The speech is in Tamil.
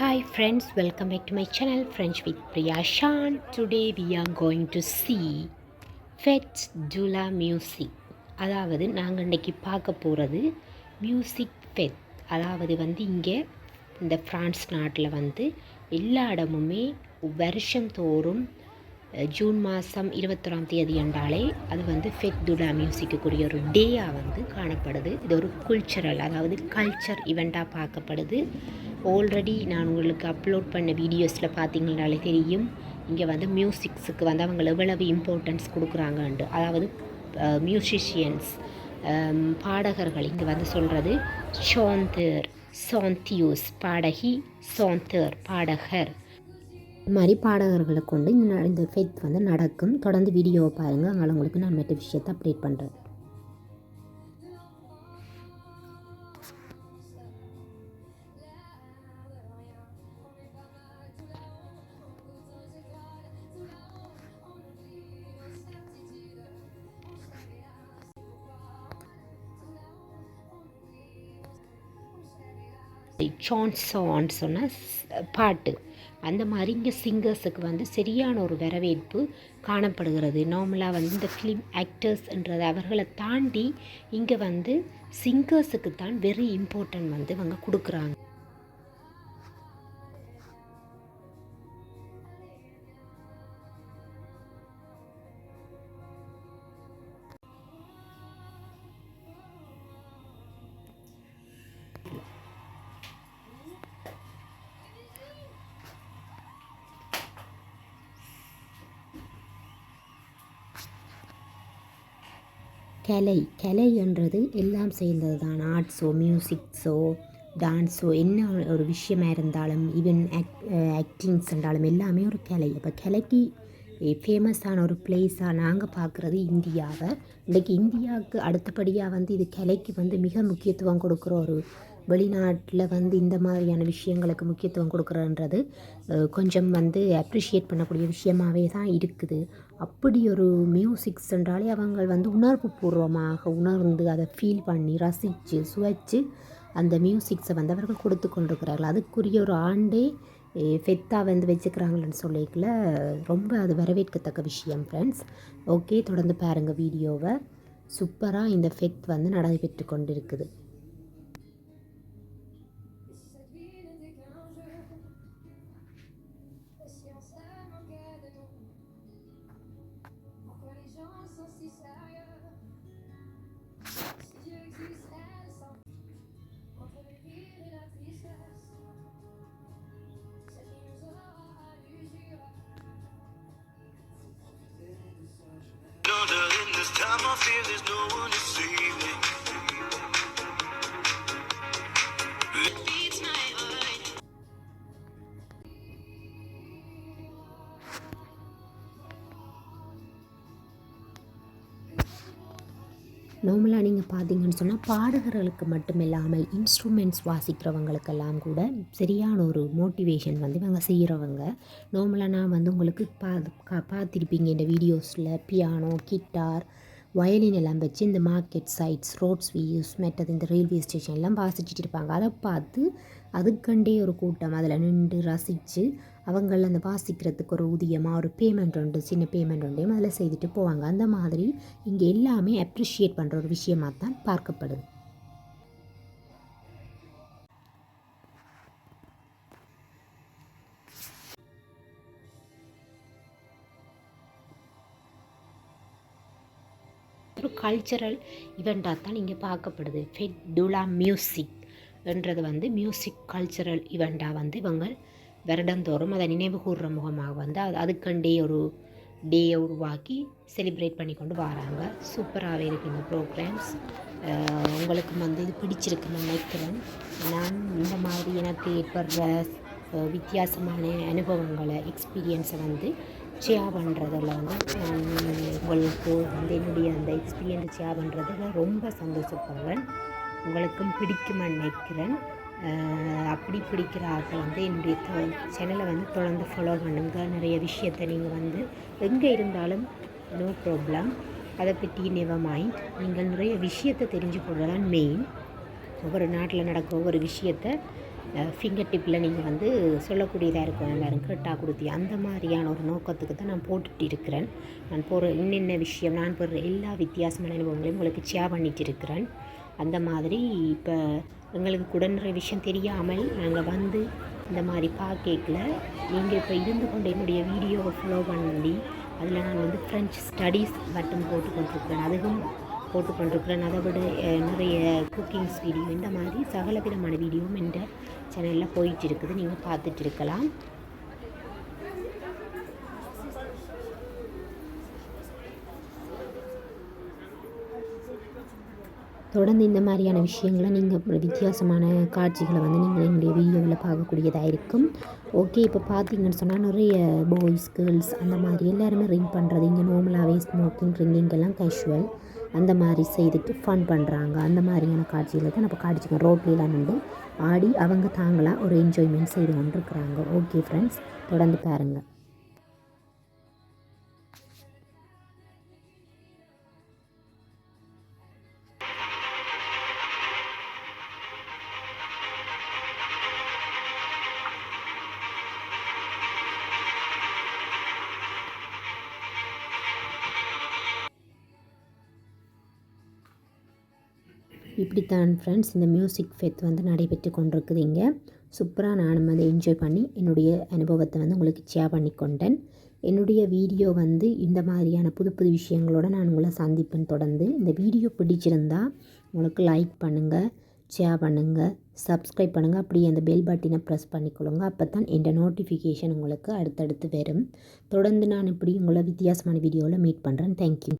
Hi friends, welcome back to my channel French with Priya Shan. Today we are going to see Fetch Dula Music. அதாவது நாங்கள் இன்றைக்கி பார்க்க போகிறது மியூசிக் ஃபெத் அதாவது வந்து இங்கே இந்த ஃப்ரான்ஸ் நாட்டில் வந்து எல்லா இடமுமே வருஷம் தோறும் ஜூன் மாதம் இருபத்தொராம் தேதி என்றாலே அது வந்து ஃபெத் துலா மியூசிக்குரிய ஒரு டேயாக வந்து காணப்படுது இது ஒரு கல்ச்சரல் அதாவது கல்ச்சர் இவெண்ட்டாக பார்க்கப்படுது ஆல்ரெடி நான் உங்களுக்கு அப்லோட் பண்ண வீடியோஸில் பார்த்தீங்கன்னாலே தெரியும். இங்கே வந்து மியூசிக்ஸுக்கு வந்து அவங்க எவ்வளவு இம்பார்ட்டன்ஸ் கொடுக்குறாங்கன்ட்டு. அதாவது மியூசிஷியன்ஸ் பாடகர்கள் இங்கே வந்து சொல்கிறது ஷோந்தர் சாந்தியூஸ் பாடகி சோந்தர் பாடகர். இது மாதிரி பாடகர்களை கொண்டு இந்த இந்த ஃபெத் வந்து நடக்கும். தொடர்ந்து வீடியோவை பாருங்கள் அதனால் உங்களுக்கு நான் மற்ற விஷயத்தை அப்டேட் பண்ணுறேன் சான்ஸான்னு சொன்ன பாட்டு. அந்த மாதிரி இங்கே சிங்கர்ஸுக்கு வந்து சரியான ஒரு வரவேற்பு காணப்படுகிறது. நார்மலாக வந்து இந்த ஃபிலிம் ஆக்டர்ஸ்ன்றது அவர்களை தாண்டி இங்கே வந்து சிங்கர்ஸுக்கு தான் வெரி இம்பார்ட்டன்ட் வந்து அவங்க கொடுக்குறாங்க. கலை கலை என்றது எல்லாம் சேர்ந்தது தான் ஆர்ட்ஸோ மியூசிக்ஸோ டான்ஸோ என்ன ஒரு விஷயமாக இருந்தாலும் ஈவன் ஆக்ட் ஆக்டிங்ஸ் என்றாலும் எல்லாமே ஒரு கலை. அப்போ கலைக்கு ஃபேமஸான ஒரு பிளேஸாக நாங்கள் பார்க்குறது இந்தியாவை. இன்றைக்கி இந்தியாவுக்கு அடுத்தபடியாக வந்து இது கலைக்கு வந்து மிக முக்கியத்துவம் கொடுக்குற ஒரு வெளிநாட்டில் வந்து இந்த மாதிரியான விஷயங்களுக்கு முக்கியத்துவம் கொடுக்குறன்றது கொஞ்சம் வந்து அப்ரிஷியேட் பண்ணக்கூடிய விஷயமாவே தான் இருக்குது. அப்படி ஒரு மியூசிக்ஸ் என்றாலே அவங்க வந்து உணர்வு பூர்வமாக உணர்ந்து அதை ஃபீல் பண்ணி ரசித்து சுவைச்சு அந்த மியூசிக்ஸை வந்து அவர்கள் கொடுத்து கொண்டிருக்கிறார்கள். அதுக்குரிய ஒரு ஆண்டே ஃபெத்தாக வந்து வச்சுக்கிறாங்களன்னு சொல்லிக்கல. ரொம்ப அது வரவேற்கத்தக்க விஷயம் ஃப்ரெண்ட்ஸ் ஓகே தொடர்ந்து பாருங்கள் வீடியோவை சூப்பராக இந்த ஃபெத் வந்து நடைபெற்று கொண்டிருக்குது. Older in this time, I there's no one நார்மலாக நீங்கள் பார்த்தீங்கன்னு சொன்னால் பாடகர்களுக்கு மட்டும் இல்லாமல் இன்ஸ்ட்ருமெண்ட்ஸ் வாசிக்கிறவங்களுக்கெல்லாம் கூட சரியான ஒரு மோட்டிவேஷன் வந்து இவங்க செய்கிறவங்க நார்மலாக நான் வந்து உங்களுக்கு பா பார்த்துருப்பீங்க இந்த வீடியோஸில் பியானோ கிட்டார் வயலின் எல்லாம் வச்சு இந்த மார்க்கெட் சைட்ஸ் ரோட்ஸ் வியூஸ் மற்றது இந்த ரயில்வே ஸ்டேஷன்லாம் வாசிச்சுட்டு இருப்பாங்க. அதை பார்த்து அதுக்கண்டே ஒரு கூட்டம் அதில் நின்று ரசித்து அவங்கள அந்த வாசிக்கிறதுக்கு ஒரு ஊதியமாக ஒரு பேமெண்ட் உண்டு சின்ன பேமெண்ட் உண்டையும் அதில் செய்துட்டு போவாங்க. அந்த மாதிரி இங்கே எல்லாமே அப்ரிஷியேட் பண்ணுற ஒரு விஷயமாக தான் பார்க்கப்படுது. ஒரு கல்ச்சரல் இவெண்ட்டாக தான் இங்கே பார்க்கப்படுது. ஃபெட் டுலா மியூசிக் என்றது வந்து மியூசிக் கல்ச்சரல் இவெண்ட்டாக வந்து இவங்க வருடந்தோறும் அதை நினைவு கூறுற முகமாக வந்து அது அதுக்கண்டே ஒரு டேயை உருவாக்கி செலிப்ரேட் பண்ணி கொண்டு வராங்க. சூப்பராகவே இருக்குது இந்த ப்ரோக்ராம்ஸ் உங்களுக்கு வந்து இது பிடிச்சிருக்குன்னு நினைக்கிறேன். நான் இந்த மாதிரி எனக்கு ஏற்படுற வித்தியாசமான அனுபவங்களை எக்ஸ்பீரியன்ஸை வந்து ஷேர் பண்ணுறதில் வந்து உங்களுக்கு வந்து என்னுடைய அந்த எக்ஸ்பீரியன்ஸ் ஷேர் பண்ணுறதுல ரொம்ப சந்தோஷப்படுறேன். உங்களுக்கும் பிடிக்குமென்னு நினைக்கிறேன். அப்படி பிடிக்கிற ஆசை வந்து என்னுடைய சேனலை வந்து தொடர்ந்து ஃபாலோ பண்ணுங்க. நிறைய விஷயத்தை நீங்கள் வந்து எங்கே இருந்தாலும் நோ ப்ராப்ளம் அதை பற்றி நெவர் மைண்ட் நீங்கள் நிறைய விஷயத்தை தெரிஞ்சு கொள்ளலாம் மெயின் ஒவ்வொரு நாட்டில் நடக்கிற ஒவ்வொரு விஷயத்தை ஃபிங்கர் டிப்பில் நீங்கள் வந்து சொல்லக்கூடியதாக இருக்கும் எல்லோரும் கேட்டால் கொடுத்தி. அந்த மாதிரியான ஒரு நோக்கத்துக்கு தான் நான் போட்டுட்டு இருக்கிறேன். நான் போகிற இன்னென்ன விஷயம் நான் போடுற எல்லா வித்தியாசமான அனுபவங்களையும் உங்களுக்கு ஷேர் பண்ணிட்டு இருக்கிறேன். அந்த மாதிரி இப்போ எங்களுக்கு கூட நிறைய விஷயம் தெரியாமல் நாங்கள் வந்து இந்த மாதிரி பார்க்கல நீங்கள் இப்போ இருந்து கொண்டு என்னுடைய வீடியோவை ஃபாலோ பண்ணி அதில் நான் வந்து ஃப்ரெஞ்ச் ஸ்டடீஸ் பட்டன் போட்டு கொண்டிருக்கிறேன். அதுவும் போட்டு கொண்டிருக்கிறேன். அதை விட நிறைய குக்கிங்ஸ் வீடியோ இந்த மாதிரி சகல விதமான வீடியோவும் இந்த சேனலில் போயிட்டு இருக்குது. நீங்கள் பார்த்துட்டு இருக்கலாம். தொடர்ந்து இந்த மாதிரியான விஷயங்களை நீங்கள் வித்தியாசமான காட்சிகளை வந்து நீங்கள் என்னுடைய வீடியோவில் பார்க்கக்கூடியதாக இருக்கும் ஓகே இப்போ பார்த்தீங்கன்னு சொன்னால் நிறைய பாய்ஸ் கேர்ள்ஸ் அந்த மாதிரி எல்லாருமே ரிங் பண்ணுறது இங்கே நார்மலாகவே ஸ்மோக்கிங் ட்ரிங்கிங் எல்லாம் கேஷுவல் அந்த மாதிரி செய்துட்டு ஃபன் பண்ணுறாங்க அந்த மாதிரியான காட்சிகளை தான் நம்ம காட்சிங்க ரோட்லாம் நின்று ஆடி அவங்க தாங்களாக ஒரு என்ஜாய்மெண்ட் செய்து கொண்டிருக்கிறாங்க. ஓகே ஃப்ரெண்ட்ஸ் தொடர்ந்து பாருங்கள் இப்படித்தான் ஃப்ரெண்ட்ஸ் இந்த மியூசிக் ஃபெத் வந்து நடைபெற்று கொண்டிருக்குது இங்கே சூப்பராக நானும் அதை என்ஜாய் பண்ணி என்னுடைய அனுபவத்தை வந்து உங்களுக்கு ஷேர் பண்ணி கொண்டேன். என்னுடைய வீடியோ வந்து இந்த மாதிரியான புது புது விஷயங்களோட நான் உங்களை சந்திப்பேன் தொடர்ந்து. இந்த வீடியோ பிடிச்சிருந்தா உங்களுக்கு லைக் பண்ணுங்கள் ஷேர் பண்ணுங்கள் சப்ஸ்கிரைப் பண்ணுங்கள் அப்படியே அந்த பெல் பட்டினை ப்ரெஸ் பண்ணிக்கொள்ளுங்க அப்போ தான் எந்த நோட்டிஃபிகேஷன் உங்களுக்கு அடுத்தடுத்து வரும். தொடர்ந்து நான் இப்படி உங்களை வித்தியாசமான வீடியோவில் மீட் பண்ணுறேன் தேங்க்யூ